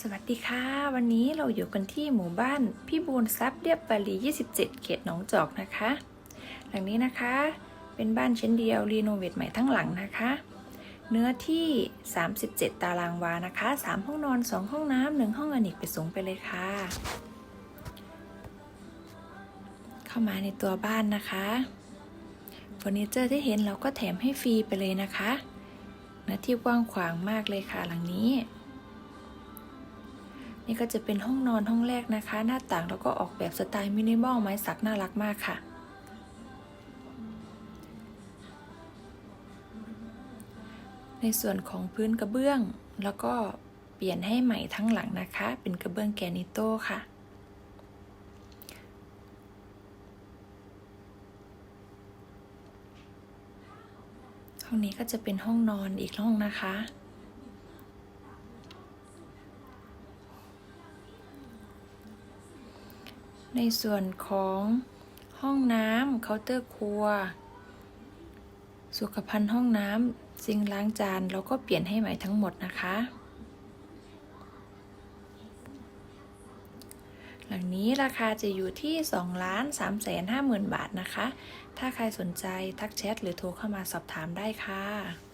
สวัสดีค่ะ วันนี้เราอยู่กันที่หมู่บ้านพี่บูนทรัพย์เรียบบาลี 27 เขตหนองจอกนะคะ หลังนี้นะคะ เป็นบ้านชั้นเดียวรีโนเวทใหม่ทั้งหลังนะคะ เนื้อที่ 37 ตารางวานะคะ 3 ห้องนอน 2 ห้องน้ำ1ห้องอเนกประสงค์ไปเลยค่ะ เข้ามาในตัวบ้านนะคะเฟอร์นิเจอร์ที่เห็นเราก็แถมให้ฟรีไปเลยนะคะ เนื้อที่กว้างขวางมากเลยค่ะหลังนี้ นี่ก็จะเป็นห้องนอนห้องแรกนะคะ หน้าต่างแล้วก็ออกแบบสไตล์มินิมอลไม้สักน่ารักมากค่ะ ในส่วนของพื้นกระเบื้อง แล้วก็เปลี่ยนให้ใหม่ทั้งหลังนะคะ เป็นกระเบื้องแกนิโต้ค่ะห้องนี้ก็จะเป็นห้องนอนอีกห้องนะคะ ในส่วนของห้องน้ำเคาน์เตอร์ครัว สุขภัณฑ์ห้องน้ำซิงล้างจานเราก็เปลี่ยนให้ใหม่ทั้งหมดนะคะ หลังนี้ราคาจะอยู่ที่2ล้าน3แสน5หมื่นบาทนะคะ ถ้าใครสนใจทักแชทหรือโทรเข้ามาสอบถามได้ค่ะ